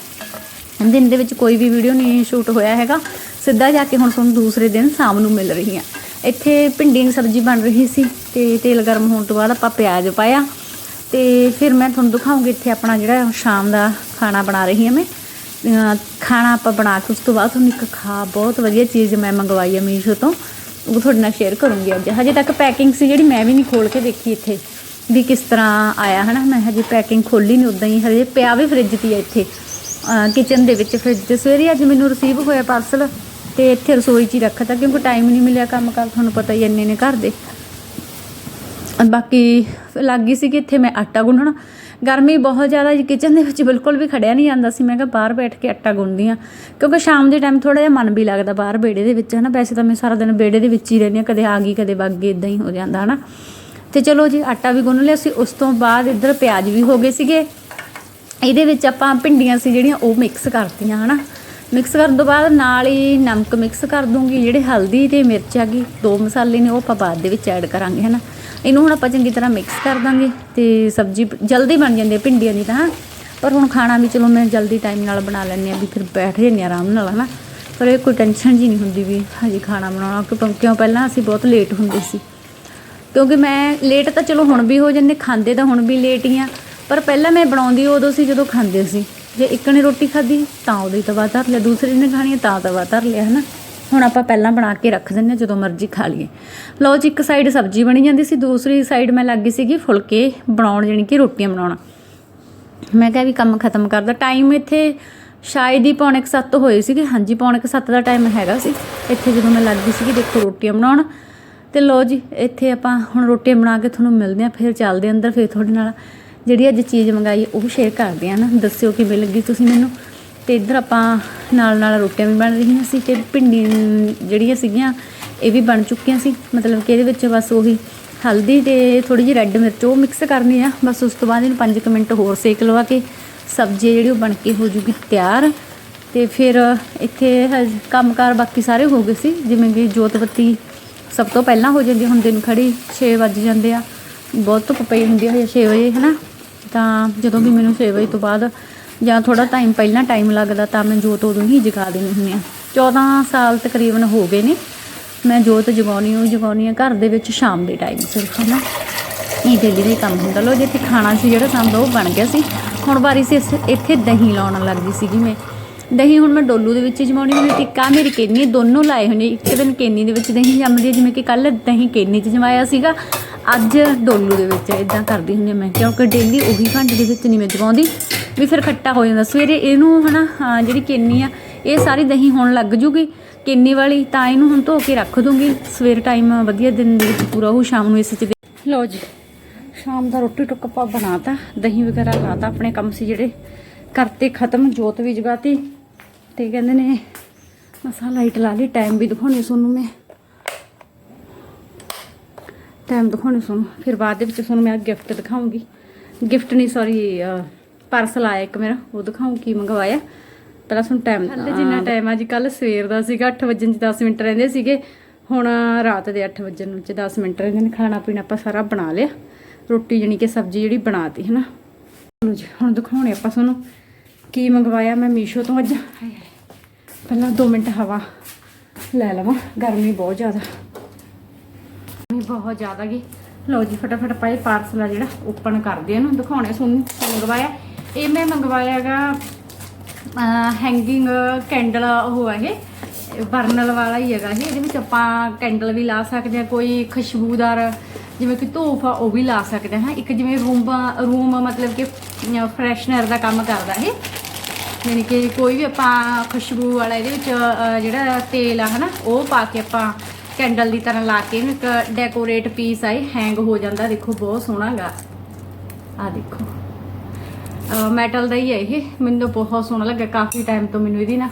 ਦਿਨ ਦੇ ਵਿੱਚ ਕੋਈ ਵੀ ਵੀਡੀਓ ਨਹੀਂ ਸ਼ੂਟ ਹੋਇਆ ਹੈਗਾ। ਸਿੱਧਾ ਜਾ ਕੇ ਹੁਣ ਤੁਹਾਨੂੰ ਦੂਸਰੇ ਦਿਨ ਸ਼ਾਮ ਨੂੰ ਮਿਲ ਰਹੀ ਆ। ਇੱਥੇ ਭਿੰਡੀ ਦੀ ਸਬਜ਼ੀ ਬਣ ਰਹੀ ਸੀ ਤੇ ਤੇਲ ਗਰਮ ਹੋਣ ਤੋਂ ਬਾਅਦ ਆਪਾਂ ਪਿਆਜ਼ ਪਾਇਆ। ਤੇ ਫਿਰ ਮੈਂ ਤੁਹਾਨੂੰ ਦਿਖਾਉਂਗੀ ਇੱਥੇ ਆਪਣਾ ਜਿਹੜਾ ਸ਼ਾਮ ਦਾ ਖਾਣਾ ਬਣਾ ਰਹੀ ਹਾਂ ਮੈਂ। ਖਾਣਾ ਆਪਾਂ ਬਣਾ ਕੇ ਉਸ ਤੋਂ ਬਾਅਦ ਤੁਹਾਨੂੰ ਇੱਕ ਖਾ ਬਹੁਤ ਵਧੀਆ ਚੀਜ਼ ਮੈਂ ਮੰਗਵਾਈ ਹੈ ਮੀਸ਼ੋ ਤੋਂ। ਉਹ ਤੁਹਾਡੇ ਨਾਲ ਸ਼ੇਅਰ ਕਰੂੰਗੀ ਅੱਜ। ਹਜੇ ਤੱਕ ਪੈਕਿੰਗ ਸੀ ਜਿਹੜੀ ਮੈਂ ਵੀ ਨਹੀਂ ਖੋਲ ਕੇ ਦੇਖੀ ਇੱਥੇ। ਵੀ ਕਿਸ ਤਰ੍ਹਾਂ ਆਇਆ ਹਨਾ? ਮੈਂ ਹਜੇ ਪੈਕਿੰਗ ਖੋਲੀ ਨਹੀਂ ਉਦਾਂ ਹੀ। ਹਜੇ ਪਿਆ ਵੀ ਫ੍ਰਿਜ 'ਤੇ ਹੀ ਇੱਥੇ। ਕਿਚਨ ਦੇ ਵਿੱਚ ਫ੍ਰਿਜ ਤੇ। ਸਵੇਰੇ ਅੱਜ ਮੈਨੂੰ ਰਿਸੀਵ ਹੋਇਆ ਪਾਰਸਲ ਤੇ ਇੱਥੇ ਰਸੋਈ 'ਚ ਹੀ ਰੱਖਤਾ, ਕਿਉਂਕਿ ਟਾਈਮ ਨਹੀਂ ਮਿਲਿਆ ਕੰਮ ਕਰ ਤੁਹਾਨੂੰ ਪਤਾ ਹੀ ਇੰਨੇ ਨੇ ਘਰ ਦੇ। ਬਾਕੀ ਲੱਗ ਗਈ ਸੀ ਕਿ ਇੱਥੇ ਮੈਂ ਆਟਾ ਗੁੰਨਣਾ। ਗਰਮੀ ਬਹੁਤ ਜ਼ਿਆਦਾ ਜੀ ਕਿਚਨ ਦੇ ਵਿੱਚ ਬਿਲਕੁਲ ਵੀ ਖੜਿਆ ਨਹੀਂ ਜਾਂਦਾ ਸੀ। ਮੈਂ ਕਿਹਾ ਬਾਹਰ ਬੈਠ ਕੇ ਆਟਾ ਗੁੰਨਦੀ ਆ ਕਿਉਂਕਿ ਸ਼ਾਮ ਦੇ ਟਾਈਮ ਥੋੜਾ ਜਿਹਾ ਮਨ ਵੀ ਲੱਗਦਾ ਬਾਹਰ ਬੇੜੇ ਦੇ ਵਿੱਚ, ਹਨਾ। ਵੈਸੇ ਤਾਂ ਮੈਂ ਸਾਰਾ ਦਿਨ ਬੇੜੇ ਦੇ ਵਿੱਚ ਹੀ ਰਹਿੰਦੀ ਹਾਂ, ਕਦੇ ਆ ਗਈ, ਕਦੇ ਵਗ ਗਈ ਇਦਾਂ ਹੀ ਹੋ ਜਾਂਦਾ, ਹਨਾ। ਤੇ ਚਲੋ ਜੀ, ਆਟਾ ਵੀ ਗੁੰਨ ਲਿਆ ਸੀ। ਉਸ ਤੋਂ ਬਾਅਦ ਇੱਧਰ ਪਿਆਜ਼ ਵੀ ਹੋ ਗਏ ਸੀਗੇ। ਇਹਦੇ ਵਿੱਚ ਆਪਾਂ ਭਿੰਡੀਆਂ ਸੀ ਜਿਹੜੀਆਂ, ਉਹ ਮਿਕਸ ਕਰਤੀਆਂ, ਹਨਾ। ਮਿਕਸ ਕਰਨ ਤੋਂ ਬਾਅਦ ਨਾਲ ਹੀ ਨਮਕ ਮਿਕਸ ਕਰ ਦੂੰਗੀ, ਜਿਹੜੇ ਹਲਦੀ ਤੇ ਮਿਰਚ ਹੈਗੀ, ਦੋ ਮਸਾਲੇ ਨੇ ਉਹ ਆਪਾਂ ਬਾਅਦ ਦੇ ਵਿੱਚ ਐਡ ਕਰਾਂਗੇ, ਹਨਾ। ਇਹਨੂੰ ਹੁਣ ਆਪਾਂ ਚੰਗੀ ਤਰ੍ਹਾਂ ਮਿਕਸ ਕਰ ਦਾਂਗੇ ਤੇ ਸਬਜ਼ੀ ਜਲਦੀ ਬਣ ਜਾਂਦੀ ਹੈ ਭਿੰਡੀਆਂ ਦੀ ਤਾਂ ਪਰ ਹੁਣ ਖਾਣਾ ਵੀ ਚਲੋ ਮੈਂ ਜਲਦੀ ਟਾਈਮ ਨਾਲ ਬਣਾ ਲੈਂਦੀ ਆ ਵੀ ਫਿਰ ਬੈਠ ਜਾਂਦੇ ਹਾਂ ਆਰਾਮ ਨਾਲ, ਹਨਾ। ਪਰ ਇਹ ਕੋਈ ਟੈਨਸ਼ਨ ਜੀ ਨਹੀਂ ਹੁੰਦੀ ਵੀ ਹਜੇ ਖਾਣਾ ਬਣਾਉਣਾ, ਕਿਉਂ ਕਿਉਂ ਪਹਿਲਾਂ ਅਸੀਂ ਬਹੁਤ ਲੇਟ ਹੁੰਦੇ ਸੀ। ਕਿਉਂਕਿ ਮੈਂ ਲੇਟ ਤਾਂ ਚਲੋ ਹੁਣ ਵੀ ਹੋ ਜਾਂਦੇ, ਖਾਂਦੇ ਤਾਂ ਹੁਣ ਵੀ ਲੇਟ ਹੀ ਆ ਪਰ ਪਹਿਲਾਂ ਮੈਂ ਬਣਾਉਂਦੀ ਉਦੋਂ ਸੀ ਜਦੋਂ ਖਾਂਦੇ ਸੀ। ਜੇ ਇੱਕ ਨੇ ਰੋਟੀ ਖਾਧੀ, ਤਾਂ ਉਹਦੇ ਤਵਾ ਧਰ ਲਿਆ। ਦੂਸਰੇ ਨੇ ਖਾਣੀ ਹੈ, ਤਾਂ ਤਵਾ ਧਰ ਲਿਆ, ਹਨਾ? ਹੁਣ ਆਪਾਂ ਪਹਿਲਾਂ ਬਣਾ ਕੇ ਰੱਖ ਦਿੰਦੇ ਹਾਂ, ਜਦੋਂ ਮਰਜ਼ੀ ਖਾ ਲਈਏ। ਲਓ ਜੀ, ਇੱਕ ਸਾਈਡ ਸਬਜ਼ੀ ਬਣੀ ਜਾਂਦੀ ਸੀ, ਦੂਸਰੀ ਸਾਈਡ ਮੈਂ ਲੱਗੀ ਸੀਗੀ ਫੁਲਕੇ ਬਣਾਉਣ ਜਾਣੀ ਕਿ ਰੋਟੀਆਂ ਬਣਾਉਣਾ। ਮੈਂ ਕਿਹਾ ਵੀ ਕੰਮ ਖਤਮ ਕਰਦਾ ਟਾਈਮ ਇੱਥੇ ਸ਼ਾਇਦ ਹੀ ਪੌਣੇ 7 ਹੋਏ ਸੀਗੇ। ਹਾਂਜੀ, ਪੌਣੇ 7 ਦਾ ਟਾਈਮ ਹੈਗਾ ਸੀ। ਇੱਥੇ ਜਦੋਂ ਮੈਂ ਲੱਗੀ ਸੀਗੀ, ਦੇਖੋ ਰੋਟੀਆਂ ਬਣਾਉਣ। ਤੇ ਲਓ ਜੀ, ਇੱਥੇ ਆਪਾਂ ਹੁਣ ਰੋਟੀਆਂ ਬਣਾ ਕੇ ਤੁਹਾਨੂੰ ਮਿਲਦੇ ਆ ਫਿਰ ਚੱਲਦੇ ਆ ਅੰਦਰ, ਫਿਰ ਤੁਹਾਡੇ ਨਾਲ ਜਿਹੜੀ ਅੱਜ ਚੀਜ਼ ਮੰਗਾਈ, ਉਹ ਸ਼ੇਅਰ ਕਰਦੇ ਆ ਨਾ। ਦੱਸਿਓ ਕਿਵੇਂ ਲੱਗੀ? ਤੁਸੀਂ ਮੈਨੂੰ ਤੇ ਇੱਧਰ ਆਪਾਂ ਨਾਲ ਨਾਲ ਰੋਟੀਆਂ ਵੀ ਬਣ ਰਹੀਆਂ ਸੀ ਤੇ ਭਿੰਡੀ ਜਿਹੜੀਆਂ ਸੀਗੀਆਂ, ਇਹ ਵੀ ਬਣ ਚੁੱਕੀਆਂ ਸੀ। ਮਤਲਬ ਕਿ ਇਹਦੇ ਵਿੱਚ ਬਸ ਉਹੀ ਹਲਦੀ ਤੇ ਥੋੜੀ ਜਿਹੀ ਰੈੱਡ ਮਿਰਚ ਉਹ ਮਿਕਸ ਕਰਨੀ ਆ। ਬਸ ਉਸ ਤੋਂ ਬਾਅਦ ਇਹਨੂੰ 5 ਮਿੰਟ ਹੋਰ ਸੇਕ ਲਵਾ ਕੇ ਸਬਜ਼ੀ ਜਿਹੜੀ ਉਹ ਬਣ ਕੇ ਹੋ ਜੂਗੀ ਤਿਆਰ। ਤੇ ਫਿਰ ਇੱਥੇ ਹਜ- ਕੰਮਕਾਰ ਬਾਕੀ ਸਾਰੇ ਹੋ ਗਏ ਸੀ। ਜਿਵੇਂ ਕਿ ਜੋਤ ਬੱਤੀ ਸਭ ਤੋਂ ਪਹਿਲਾਂ ਹੋ ਜਾਂਦੀ ਹੁਣ ਦਿਨ ਖੜੀ 6 ਵੱਜ ਜਾਂਦੇ ਆ। ਬਹੁਤ ਧੁੱਪ ਪਈ ਹੁੰਦੀ ਹੈ 6 ਵਜੇ, ਹਨਾ? ਤਾਂ ਜਦੋਂ ਵੀ ਮੈਨੂੰ 6 ਵਜੇ ਤੋਂ ਬਾਅਦ ਜਾਂ ਥੋੜਾ ਟਾਈਮ ਪਹਿਲਾਂ ਟਾਈਮ ਲੱਗਦਾ ਤਾਂ ਮੈਂ ਜੋਤ ਉਦੋਂ ਹੀ ਜਗਾ ਦੇਣੀ ਹੁੰਦੀ ਆ 14 ਸਾਲ ਤਕਰੀਬਨ ਹੋ ਗਏ ਨੇ। ਮੈਂ ਜੋਤ ਜਗਾਉਣੀ ਉਹ ਜਗਾਉਣੀ ਆ ਘਰ ਦੇ ਵਿੱਚ ਸ਼ਾਮ ਦੇ ਟਾਈਮ ਸਿਰਫ ਹਨਾ ਇਹ ਡੇਲੀ ਦਾ ਕੰਮ ਹੁੰਦਾ। ਲੋ ਜਿੱਥੇ ਖਾਣਾ ਸੀ, ਜਿਹੜਾ ਸਾਨੂੰ ਉਹ ਬਣ ਗਿਆ ਸੀ। ਹੁਣ ਵਾਰੀ ਸੀ, ਇਸ- ਇੱਥੇ ਦਹੀਂ ਲਾਉਣ ਲੱਗੀ ਸੀਗੀ ਮੈਂ। ਦਹੀਂ ਹੁਣ ਮੈਂ ਡੋਲੂ ਦੇ ਵਿੱਚ ਜਮਾਉਣੀ ਹੁੰਦੀ ਟਿੱਕਾ ਮੇਰੀ ਕੇਨੀ, ਦੋਨੋਂ ਲਾਏ ਹੋਏ ਇੱਕ ਦਿਨ ਕੇਨੀ ਦੇ ਵਿੱਚ ਦਹੀਂ ਜੰਮਦੀ ਹੈ, ਜਿਵੇਂ ਕਿ ਕੱਲ ਦਹੀਂ ਕੇਨੀ 'ਚ ਜਮਾਇਆ ਸੀਗਾ। ਅੱਜ ਡੋਲੂ ਦੇ ਵਿੱਚ ਇਦਾਂ ਕਰਦੀ ਹੁੰਦੀ ਹਾਂ ਮੈਂ ਕਿਉਂਕਿ ਡੇਲੀ ਉਹੀ ਭਾਂਡੇ ਦੇ ਵਿੱਚ ਨਹੀਂ ਮੈਂ ਜਮਾਉਂਦੀ ਵੀ ਫਿਰ ਖੱਟਾ ਹੋ ਜਾਂਦਾ। ਸਵੇਰੇ ਇਹਨੂੰ ਹਨਾ ਹਾਂ, ਜਿਹੜੀ ਕੇਨੀ ਆ ਇਹ ਸਾਰੀ ਦਹੀਂ ਹੋਣ ਲੱਗ ਜੂਗੀ ਕੇਨੀ ਵਾਲੀ ਤਾਂ ਇਹਨੂੰ ਹੁਣ ਧੋ ਕੇ ਰੱਖ ਦੂੰਗੀ। ਸਵੇਰ ਟਾਈਮ ਵਧੀਆ ਦਿਨ ਦੇ ਵਿੱਚ ਪੂਰਾ ਉਹ ਸ਼ਾਮ ਨੂੰ ਇਸ 'ਚ ਲਓ ਜੀ ਸ਼ਾਮ ਦਾ ਰੋਟੀ ਟੁੱਕ ਆਪਾਂ ਬਣਾਤਾ ਦਹੀਂ ਵਗੈਰਾ ਲਾਤਾ ਆਪਣੇ ਕੰਮ ਸੀ ਜਿਹੜੇ ਕਰਤੇ ਖਤਮ ਜੋਤ ਵੀ ਜਗਾਤੀ। ਤੇ ਕਹਿੰਦੇ ਨੇ ਮਸਾਲਾ ਲਾਈਟ ਲਾ ਲਈ ਟਾਈਮ ਵੀ ਦਿਖਾਉਣੀ ਤੁਹਾਨੂੰ ਮੈਂ। ਟਾਈਮ ਦਿਖਾਉਣੀ ਤੁਹਾਨੂੰ ਫਿਰ ਬਾਅਦ ਦੇ ਵਿੱਚ ਤੁਹਾਨੂੰ ਮੈਂ ਗਿਫਟ ਦਿਖਾਉਂਗੀ। ਗਿਫਟ ਨਹੀਂ ਸੌਰੀ ਪਾਰਸਲ ਆਇਆ ਇੱਕ ਮੇਰਾ ਉਹ ਦਿਖਾਉਂ ਕੀ ਮੰਗਵਾਇਆ। ਪਹਿਲਾਂ ਤੁਹਾਨੂੰ ਟਾਈਮ ਹਾਲੇ ਜਿੰਨਾ ਟਾਈਮ ਅੱਜ ਕੱਲ ਸਵੇਰ ਦਾ ਸੀਗਾ 8 ਵਜੇ 10 ਮਿੰਟ ਰਹਿੰਦੇ ਸੀਗੇ। ਹੁਣ ਰਾਤ ਦੇ 8 ਵਜੇ ਨੂੰ 10 ਮਿੰਟ ਰਹਿੰਦੇ ਨੇ ਖਾਣਾ ਪੀਣਾ ਆਪਾਂ ਸਾਰਾ ਬਣਾ ਲਿਆ। ਰੋਟੀ ਜਾਣੀ ਕਿ ਸਬਜ਼ੀ ਜਿਹੜੀ ਬਣਾਤੀ ਹੈ ਨਾ ਚਲੋ ਜੀ ਹੁਣ ਦਿਖਾਉਣੇ ਆਪਾਂ ਤੁਹਾਨੂੰ ਕੀ ਮੰਗਵਾਇਆ ਮੈਂ ਮੀਸ਼ੋ ਤੋਂ ਅੱਜ। ਹਾਏ ਹਾਏ। ਪਹਿਲਾਂ 2 ਮਿੰਟ ਹਵਾ ਲੈ ਲਵਾਂ ਗਰਮੀ ਬਹੁਤ ਜ਼ਿਆਦਾ। ਬਹੁਤ ਜ਼ਿਆਦਾ ਗਈ ਲਓ ਜੀ, ਫਟਾਫਟ ਪਾਏ ਪਾਰਸਲ ਆ ਜਿਹੜਾ ਓਪਨ ਕਰਦੇ ਆ ਨੂੰ ਦਿਖਾਉਣੇ ਸੁਣ ਮੰਗਵਾਇਆ। ਇਹ ਮੈਂ ਮੰਗਵਾਇਆਗਾ ਹੈਂਗਿੰਗ ਕੈਂਡਲ ਉਹ ਹੈ ਇਹ ਬਰਨਲ ਵਾਲਾ ਹੀ ਹੈਗਾ ਇਹ। ਇਹਦੇ ਵਿੱਚ ਆਪਾਂ ਕੈਂਡਲ ਵੀ ਲਾ ਸਕਦੇ ਹਾਂ, ਕੋਈ ਖੁਸ਼ਬੂਦਾਰ ਜਿਵੇਂ ਕਿ ਧੂਫ ਆ, ਉਹ ਵੀ ਲਾ ਸਕਦੇ ਹਾਂ। ਇੱਕ ਜਿਵੇਂ ਰੂਮ ਰੂਮ ਮਤਲਬ ਕਿ ਫਰੈਸ਼ਨਰ ਦਾ ਕੰਮ ਕਰਦਾ ਇਹ। ਯਾਨੀ ਕਿ ਕੋਈ ਵੀ ਆਪਾਂ ਖੁਸ਼ਬੂ ਵਾਲਾ ਇਹਦੇ ਵਿੱਚ ਜਿਹੜਾ ਤੇਲ ਆ ਹਨਾ, ਉਹ ਪਾ ਕੇ ਆਪਾਂ ਕੈਂਡਲ ਦੀ ਤਰ੍ਹਾਂ ਲਾ ਕੇ ਇਹਨੂੰ ਇੱਕ ਡੈਕੋਰੇਟ ਪੀਸ ਆਏ ਹੈਂਗ ਹੋ ਜਾਂਦਾ, ਦੇਖੋ, ਬਹੁਤ ਸੋਹਣਾ ਗਾ ਆ ਦੇਖੋ ਮੈਟਲ ਦਾ ਹੀ ਹੈ ਇਹ। ਮੈਨੂੰ ਬਹੁਤ ਸੋਹਣਾ ਲੱਗਾ, ਕਾਫੀ ਟਾਈਮ ਤੋਂ ਮੈਨੂੰ ਇਹਦੀ ਨਾ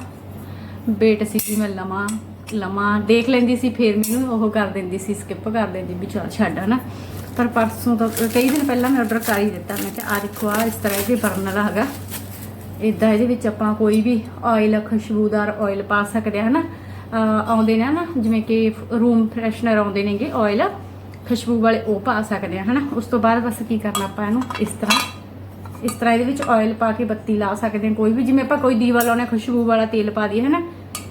ਵੇਟ ਸੀ ਕਿ ਮੈਂ ਲਵਾਂ ਲਵਾਂ। ਦੇਖ ਲੈਂਦੀ ਸੀ, ਫਿਰ ਮੈਨੂੰ ਉਹ ਕਰ ਦਿੰਦੀ ਸੀ ਸਕਿਪ ਕਰ ਦਿੰਦੀ ਵੀ ਚਲ ਛੱਡ, ਹਨਾ। ਪਰ ਪਰਸੋਂ ਤੋਂ, ਕਈ ਦਿਨ ਪਹਿਲਾਂ ਮੈਂ ਆਰਡਰ ਕਰ ਹੀ ਦਿੱਤਾ। ਮੈਂ ਕਿਹਾ ਆ ਦੇਖੋ ਆ ਇਸ ਤਰ੍ਹਾਂ ਇਹਦੇ ਬਰਨਰ ਹੈਗਾ ਇਦਾਂ ਇਹਦੇ ਵਿੱਚ ਆਪਾਂ ਕੋਈ ਵੀ ਆਇਲ ਖੁਸ਼ਬੂਦਾਰ ਆਇਲ ਪਾ ਸਕਦੇ ਹਾਂ ਹਨਾ। ਅਹ ਆਉਂਦੇ ਨੇ ਨਾ ਜਿਵੇਂ ਕਿ ਰੂਮ ਫਰੈਸ਼ਨਰ ਆਉਂਦੇ ਨੇਗੇ ਆਇਲ ਖੁਸ਼ਬੂ ਵਾਲੇ ਉਹ ਪਾ ਸਕਦੇ ਹਾਂ ਹਨਾ। ਉਸ ਤੋਂ ਬਾਅਦ ਬਸ ਕੀ ਕਰਨਾ ਆਪਾਂ ਇਹਨੂੰ ਇਸ ਤਰ੍ਹਾਂ ਇਸ ਤਰ੍ਹਾਂ ਇਹਦੇ ਵਿੱਚ ਆਇਲ ਪਾ ਕੇ ਬੱਤੀ ਲਾ ਸਕਦੇ ਹਾਂ ਕੋਈ ਵੀ। ਜਿਵੇਂ ਆਪਾਂ ਕੋਈ ਦੀਵਾ ਲਾਉਣਾ, ਖੁਸ਼ਬੂ ਵਾਲਾ ਤੇਲ ਪਾ ਦਈਏ ਹਨਾ,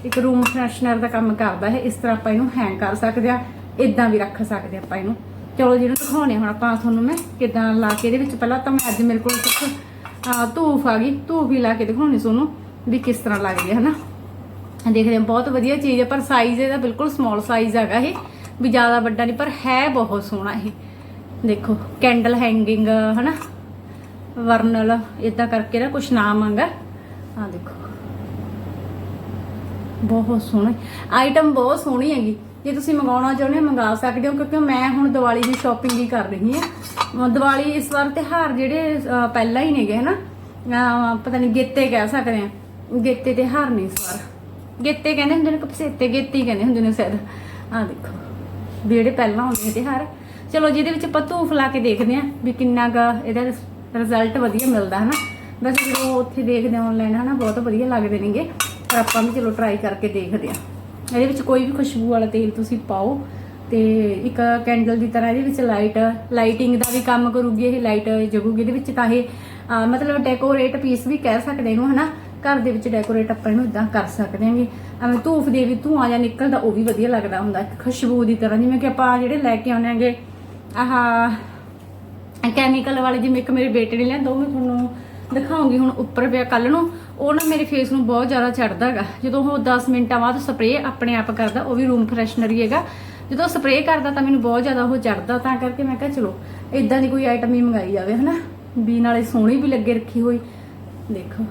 ਇੱਕ ਰੂਮ ਫਰੈਸ਼ਨਰ ਦਾ ਕੰਮ ਕਰਦਾ ਹੈ ਇਸ ਤਰ੍ਹਾਂ ਆਪਾਂ ਇਹਨੂੰ ਹੈਂਗ ਕਰ ਸਕਦੇ ਆ ਇਦਾਂ ਵੀ ਰੱਖ ਸਕਦੇ ਹਾਂ ਆਪਾਂ ਇਹਨੂੰ। ਚਲੋ ਜਿਹਨੂੰ ਦਿਖਾਉਣੇ ਹੁਣ ਆਪਾਂ ਤੁਹਾਨੂੰ ਮੈਂ ਕਿਦਾਂ ਲਾ ਕੇ ਇਹਦੇ ਵਿੱਚ। ਪਹਿਲਾਂ ਤਾਂ ਮੈਂ ਅੱਜ ਮੇਰੇ ਕੋਲ ਕੁਝ ਧੂਫ ਆ ਗਈ, ਧੂਫ ਵੀ ਲਾ ਕੇ ਦਿਖਾਉਣੀ ਤੁਹਾਨੂੰ ਵੀ ਕਿਸ ਤਰ੍ਹਾਂ ਲੱਗਦੀ ਹੈ ਹਨਾ। ਦੇਖਦੇ ਹਾਂ ਬਹੁਤ ਵਧੀਆ ਚੀਜ਼ ਹੈ ਪਰ ਸਾਈਜ਼ ਇਹਦਾ ਬਿਲਕੁਲ ਸਮਾਲ ਸਾਈਜ਼ ਹੈਗਾ ਇਹ। ਵੀ ਜ਼ਿਆਦਾ ਵੱਡਾ ਨਹੀਂ ਪਰ ਹੈ ਬਹੁਤ ਸੋਹਣਾ ਇਹ। ਦੇਖੋ ਕੈਂਡਲ ਹੈਂਗਿੰਗ ਹਨਾ? ਵਰਨਲ ਇਦਾਂ ਕਰਕੇ ਨਾ ਕੁਛ ਨਾਮ ਆਂਗਾ ਆ ਦੇਖੋ। ਬਹੁਤ ਸੋਹਣਾ। ਆਈਟਮ ਬਹੁਤ ਸੋਹਣੀ ਹੈਗੀ। ਜੇ ਤੁਸੀਂ ਮੰਗਾਉਣਾ ਚਾਹੁੰਦੇ ਹੋ ਮੰਗਾ ਸਕਦੇ ਹੋ ਕਿਉਂਕਿ ਮੈਂ ਹੁਣ ਦੀਵਾਲੀ ਦੀ ਸ਼ਾਪਿੰਗ ਹੀ ਕਰ ਰਹੀ ਹਾਂ। ਦੀਵਾਲੀ ਇਸ ਵਾਰ ਤਿਉਹਾਰ ਜਿਹੜੇ ਪਹਿਲਾਂ ਹੀ ਨੇਗੇ ਹਨਾ? ਅਹ, ਪਤਾ ਨਹੀਂ ਗੇਤੇ ਕਹਿ ਸਕਦੇ ਆ ਗੇਤੇ ਤਿਉਹਾਰ ਨੇ ਇਸ ਵਾਰ। ਗੇਤੇ ਕਹਿੰਦੇ ਹੁੰਦੇ ਨੇ, ਕਪਸੇਤੇ ਗੇਤੀ ਕਹਿੰਦੇ ਹੁੰਦੇ ਨੇ ਸ਼ਾਇਦ। ਆ ਦੇਖੋ, ਵੀ ਜਿਹੜੇ ਪਹਿਲਾਂ ਹੁੰਦੇ ਨੇ ਤਿਉਹਾਰ। ਚਲੋ, ਜਿਹਦੇ ਵਿੱਚ ਆਪਾਂ ਧੂਫ ਲਾ ਕੇ ਦੇਖਦੇ ਆ ਵੀ ਕਿੰਨਾ ਗਾ ਇਹਦਾ ਰਿਜ਼ਲਟ ਵਧੀਆ ਮਿਲਦਾ, ਹਨਾ? ਵੈਸੇ ਜਦੋਂ ਉੱਥੇ ਦੇਖਦੇ ਆਨਲਾਈਨ ਹਨਾ, ਬਹੁਤ ਵਧੀਆ ਲੱਗਦੇ ਨੇਗੇ। ਪਰ ਆਪਾਂ ਵੀ ਚਲੋ ਟਰਾਈ ਕਰਕੇ ਦੇਖਦੇ ਆ ਇਹਦੇ ਵਿੱਚ ਕੋਈ ਵੀ ਖੁਸ਼ਬੂ ਵਾਲਾ ਤੇਲ ਤੁਸੀਂ ਪਾਓ ਤੇ ਇੱਕ ਕੈਂਡਲ ਦੀ ਤਰ੍ਹਾਂ ਇਹਦੇ ਵਿੱਚ ਲਾਈਟ ਲਾਈਟਿੰਗ ਦਾ ਵੀ ਕੰਮ ਕਰੂਗੀ, ਇਹ ਲਾਈਟ ਜਗੂਗੀ। ਇਹਦੇ ਵਿੱਚ ਤਾਂ ਇਹ ਮਤਲਬ ਡੈਕੋਰੇਟ ਪੀਸ ਵੀ ਕਹਿ ਸਕਦੇ ਇਹਨੂੰ ਹਨਾ? ਘਰ ਦੇ ਵਿੱਚ ਡੈਕੋਰੇਟ ਆਪਾਂ ਇਹਨੂੰ ਇਦਾਂ ਕਰ ਸਕਦੇ ਹਾਂਗੇ ਐਵੇਂ ਧੂਫ ਦੇ ਵੀ ਧੂਆਂ ਜਾਂ ਨਿਕਲਦਾ, ਉਹ ਵੀ ਵਧੀਆ ਲੱਗਦਾ ਹੁੰਦਾ ਖੁਸ਼ਬੂ ਦੀ ਤਰ੍ਹਾਂ, ਜਿਵੇਂ ਕਿ ਆਪਾਂ ਜਿਹੜੇ ਲੈ ਕੇ ਆਉਂਦੇ ਆਂਗੇ ਆਹ ਕੈਮੀਕਲ ਵਾਲੇ, ਜਿਵੇਂ ਇੱਕ ਮੇਰੇ ਬੇਟੇ ਨੇ ਲਿਆਂਦਾ, ਉਹ ਮੈਂ ਤੁਹਾਨੂੰ ਦਿਖਾਉਂਗੀ ਹੁਣ ਉੱਪਰ ਪਿਆ ਕੱਲ ਨੂੰ, ਉਹ ਨਾ ਮੇਰੇ ਫੇਸ ਨੂੰ ਬਹੁਤ ਜ਼ਿਆਦਾ ਚੜਦਾ ਹੈਗਾ। ਜਦੋਂ ਉਹ 10 ਮਿੰਟਾਂ ਬਾਅਦ ਸਪਰੇਅ ਆਪਣੇ ਆਪ ਕਰਦਾ, ਉਹ ਵੀ ਰੂਮ ਫਰੈਸ਼ਨਰ ਹੀ ਹੈਗਾ। ਜਦੋਂ ਸਪਰੇਅ ਕਰਦਾ ਤਾਂ ਮੈਨੂੰ ਬਹੁਤ ਜ਼ਿਆਦਾ ਉਹ ਚੜਦਾ ਤਾਂ ਕਰਕੇ ਮੈਂ ਕਿਹਾ ਚਲੋ ਇਦਾਂ ਦੀ ਕੋਈ ਆਈਟਮ ਹੀ ਮੰਗਾਈ ਜਾਵੇ, ਹਨਾ? ਵੀ ਨਾਲੇ ਸੋਹਣੀ ਵੀ ਲੱਗੇ ਰੱਖੀ ਹੋਈ ਦੇਖੋ।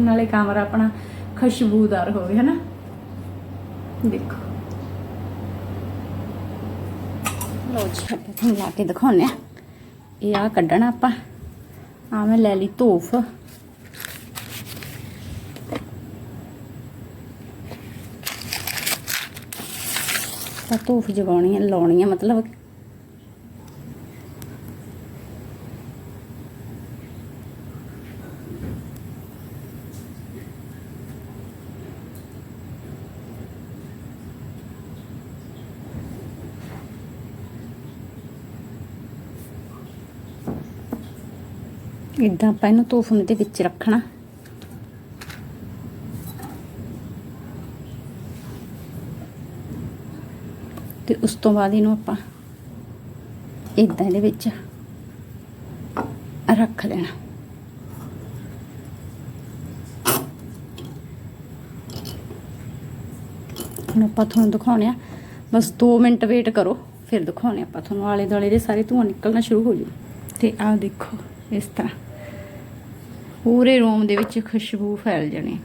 ਨਾਲੇ ਕਮਰਾ ਆਪਣਾ ਖੁਸ਼ਬੂਦਾਰ ਹੋਵੇ, ਹਨਾ? ਦੇਖੋ। ਲੋ ਜੀ, ਆਪਾਂ ਤੁਹਾਨੂੰ ਲਾ ਕੇ ਦਿਖਾਉਂਦੇ ਆ ਇਹ ਆ ਕੱਢਣਾ ਆਪਾਂ। ਆ ਮੈਂ ਲੈ ਲਈ ਧੂਫ। ਤਾਂ ਧੂਫ ਜਗਾਉਣੀ ਹੈ, ਲਾਉਣੀ ਹੈ, ਮਤਲਬ ਇਦਾਂ ਆਪਾਂ ਇਹਨੂੰ ਧੂਫ ਦੇ ਵਿੱਚ ਰੱਖਣਾ। ਤੇ ਉਸ ਤੋਂ ਬਾਅਦ ਇਹਨੂੰ ਆਪਾਂ ਇਦਾਂ ਇਹਦੇ ਵਿੱਚ ਰੱਖ ਲੈਣਾ। ਹੁਣ ਆਪਾਂ ਤੁਹਾਨੂੰ ਦਿਖਾਉਣੇ ਆ। ਬਸ 2 ਮਿੰਟ ਵੇਟ ਕਰੋ, ਫਿਰ ਦਿਖਾਉਣੇ ਆਪਾਂ ਤੁਹਾਨੂੰ। ਆਲੇ ਦੁਆਲੇ ਦੇ ਸਾਰੇ ਧੂਆਂ ਨਿਕਲਣਾ ਸ਼ੁਰੂ ਹੋ ਜੂ ਤੇ ਆਹ ਦੇਖੋ, ਇਸ ਤਰ੍ਹਾਂ। ਪੂਰੇ ਰੂਮ ਦੇ ਵਿੱਚ ਖੁਸ਼ਬੂ ਫੈਲ ਜਾਣੀ।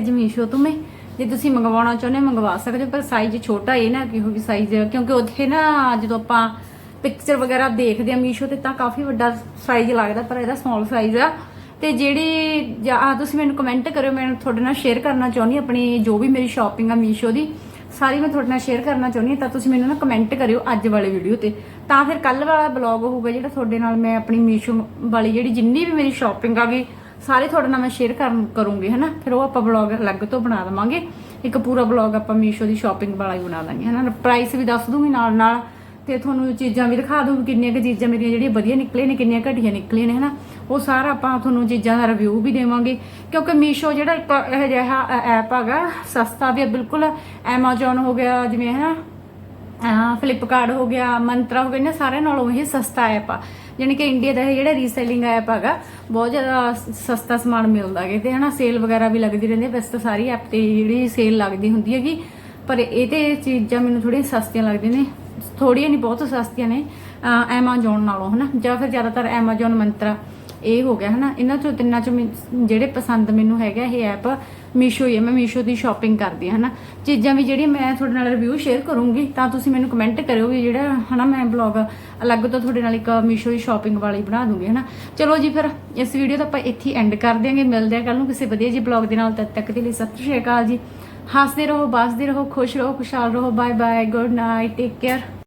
ਅੱਜ ਮੀਸ਼ੋ ਤੋਂ ਮੈਂ। ਜੇ ਤੁਸੀਂ ਮੰਗਵਾਉਣਾ ਚਾਹੁੰਦੇ ਹੋ, ਮੰਗਵਾ ਸਕਦੇ ਹੋ, ਪਰ ਸਾਈਜ਼ ਛੋਟਾ ਇਹ ਨਾ ਕਿ ਸਾਈਜ਼ ਕਿਉਂਕਿ ਉੱਥੇ ਨਾ ਜਦੋਂ ਆਪਾਂ ਪਿਕਚਰ ਵਗੈਰਾ ਦੇਖਦੇ ਆ ਮੀਸ਼ੋ ਤੇ ਤਾਂ ਕਾਫੀ ਵੱਡਾ ਸਾਈਜ਼ ਲੱਗਦਾ, ਪਰ ਇਹਦਾ ਸਮਾਲ ਸਾਈਜ਼ ਆ। ਤੇ ਜਿਹੜੀ ਜਾਂ ਤੁਸੀਂ ਮੈਨੂੰ ਕਮੈਂਟ ਕਰਿਓ, ਮੈਂ ਤੁਹਾਡੇ ਨਾਲ ਸ਼ੇਅਰ ਕਰਨਾ ਚਾਹੁੰਦੀ ਆਪਣੀ ਜੋ ਵੀ ਮੇਰੀ ਸ਼ਾਪਿੰਗ ਆ ਮੀਸ਼ੋ ਦੀ, ਸਾਰੀ ਮੈਂ ਤੁਹਾਡੇ ਨਾਲ ਸ਼ੇਅਰ ਕਰਨਾ ਚਾਹੁੰਦੀ ਹਾਂ, ਤਾਂ ਤੁਸੀਂ ਮੈਨੂੰ ਨਾ ਕਮੈਂਟ ਕਰਿਓ ਅੱਜ ਵਾਲੇ ਵੀਡੀਓ ਤੇ। ਤਾਂ ਫਿਰ ਕੱਲ ਵਾਲਾ ਬਲੌਗ ਹੋਊਗਾ ਜਿਹੜਾ ਤੁਹਾਡੇ ਨਾਲ ਮੈਂ ਆਪਣੀ ਮੀਸ਼ੋ ਵਾਲੀ ਜਿਹੜੀ ਜਿੰਨੀ ਵੀ ਮੇਰੀ ਸ਼ਾਪਿੰਗ ਆ ਗਈ ਸਾਰੇ ਤੁਹਾਡੇ ਨਾਲ ਮੈਂ ਸ਼ੇਅਰ ਕਰਨ ਕਰੂੰਗੀ, ਹਨਾ? ਫਿਰ ਉਹ ਆਪਾਂ ਬਲੌਗ ਅਲੱਗ ਤੋਂ ਬਣਾ ਦਵਾਂਗੇ। ਇੱਕ ਪੂਰਾ ਬਲੌਗ ਆਪਾਂ ਮੀਸ਼ੋ ਦੀ ਸ਼ਾਪਿੰਗ ਵਾਲਾ ਹੀ ਬਣਾ ਦਾਂਗੇ, ਹਨਾ? ਪ੍ਰਾਈਸ ਵੀ ਦੱਸ ਦੂੰਗੀ ਨਾਲ ਨਾਲ, ਤੇ ਤੁਹਾਨੂੰ ਚੀਜ਼ਾਂ ਵੀ ਦਿਖਾ ਦੂੰਗੀ, ਕਿੰਨੀਆਂ ਕੁ ਚੀਜ਼ਾਂ ਮੇਰੀਆਂ ਜਿਹੜੀਆਂ ਵਧੀਆ ਨਿਕਲੇ ਨੇ, ਕਿੰਨੀਆਂ ਘਟੀਆਂ ਨਿਕਲੇ ਨੇ, ਹਨਾ? ਉਹ ਸਾਰਾ ਆਪਾਂ ਤੁਹਾਨੂੰ ਚੀਜ਼ਾਂ ਦਾ ਰਿਵਿਊ ਵੀ ਦੇਵਾਂਗੇ। ਕਿਉਂਕਿ ਮੀਸ਼ੋ ਜਿਹੜਾ ਇੱਕ ਇਹ ਜਿਹਾ ਐਪ ਹੈਗਾ, ਸਸਤਾ ਵੀ ਹੈ ਬਿਲਕੁਲ ਐਮਾਜ਼ਨ ਹੋ ਗਿਆ, ਜਿਵੇਂ ਹੈ ਫਲਿੱਪਕਾਰਟ ਹੋ ਗਿਆ ਮੰਤਰਾ ਹੋ ਗਿਆ, ਇਹਨਾਂ ਸਾਰਿਆਂ ਨਾਲੋਂ ਇਹ ਸਸਤਾ ਐਪ ਆ। ਯਾਨੀ ਕਿ ਇੰਡੀਆ ਦਾ ਇਹ ਜਿਹੜਾ ਰੀਸੇਲਿੰਗ ਐਪ ਹੈਗਾ, ਬਹੁਤ ਜ਼ਿਆਦਾ ਸਸਤਾ ਸਮਾਨ ਮਿਲਦਾ ਹੈਗਾ। ਤੇ ਹਨਾ ਸੇਲ ਵਗੈਰਾ ਵੀ ਲੱਗਦੀ ਰਹਿੰਦੀ ਹੈ, ਵੈਸੇ ਤਾਂ ਸਾਰੀ ਐਪ ਤੇ ਜਿਹੜੀ ਸੇਲ ਲੱਗਦੀ ਹੁੰਦੀ ਹੈਗੀ। ਪਰ ਇਹ ਤੇ ਚੀਜ਼ਾਂ ਮੈਨੂੰ ਥੋੜੀਆਂ ਸਸਤੀਆਂ ਲੱਗਦੀਆਂ ਨੇ। ਥੋੜੀਆਂ ਨਹੀਂ, ਬਹੁਤ ਸਸਤੀਆਂ ਨੇ ਐਮਾਜ਼ੋਨ ਨਾਲੋਂ ਹਨਾ। ਜਾਂ ਫਿਰ ਜ਼ਿਆਦਾਤਰ ਐਮਾਜ਼ੋਨ ਮੰਤਰਾ ਇਹ ਹੋ ਗਿਆ ਹਨਾ। ਇਹਨਾਂ ਚੋਂ ਤਿੰਨਾਂ ਚੋਂ ਮੈਨ- ਜਿਹੜੇ ਪਸੰਦ ਮੈਨੂੰ ਹੈਗਾ ਇਹ ਐਪ, ਮੀਸ਼ੋ ਹੀ ਹੈ ਮੈਂ ਮੀਸ਼ੋ ਦੀ ਸ਼ਾਪਿੰਗ ਕਰਦੀ ਹਾਂ ਹਨਾ। ਚੀਜ਼ਾਂ ਵੀ ਜਿਹੜੀਆਂ ਮੈਂ ਤੁਹਾਡੇ ਨਾਲ ਰਿਵਿਊ ਸ਼ੇਅਰ ਕਰੂੰਗੀ, ਤਾਂ ਤੁਸੀਂ ਮੈਨੂੰ ਕਮੈਂਟ ਕਰਿਓ ਵੀ ਜਿਹੜਾ ਹਨਾ ਮੈਂ ਬਲੌਗ ਅਲੱਗ ਤੋਂ ਤੁਹਾਡੇ ਨਾਲ ਇੱਕ ਮੀਸ਼ੋ ਦੀ ਸ਼ਾਪਿੰਗ ਵਾਲੀ ਬਣਾ ਦੂੰਗੀ ਹਨਾ। ਚਲੋ ਜੀ ਫਿਰ, ਇਸ ਵੀਡੀਓ ਦਾ ਆਪਾਂ ਇੱਥੇ ਐਂਡ ਕਰ ਦਿਆਂਗੇ ਮਿਲਦੇ ਆ ਕੱਲ ਨੂੰ ਕਿਸੇ ਵਧੀਆ ਜੀ ਬਲੌਗ ਦੇ ਨਾਲ। ਤਦ ਤੱਕ ਦੇ ਲਈ ਸਤਿ ਸ਼੍ਰੀ ਅਕਾਲ ਜੀ। ਹੱਸਦੇ ਰਹੋ ਬਾਸਦੇ ਰਹੋ, ਖੁਸ਼ ਰਹੋ, ਖੁਸ਼ਹਾਲ ਰਹੋ। Bye bye good night take care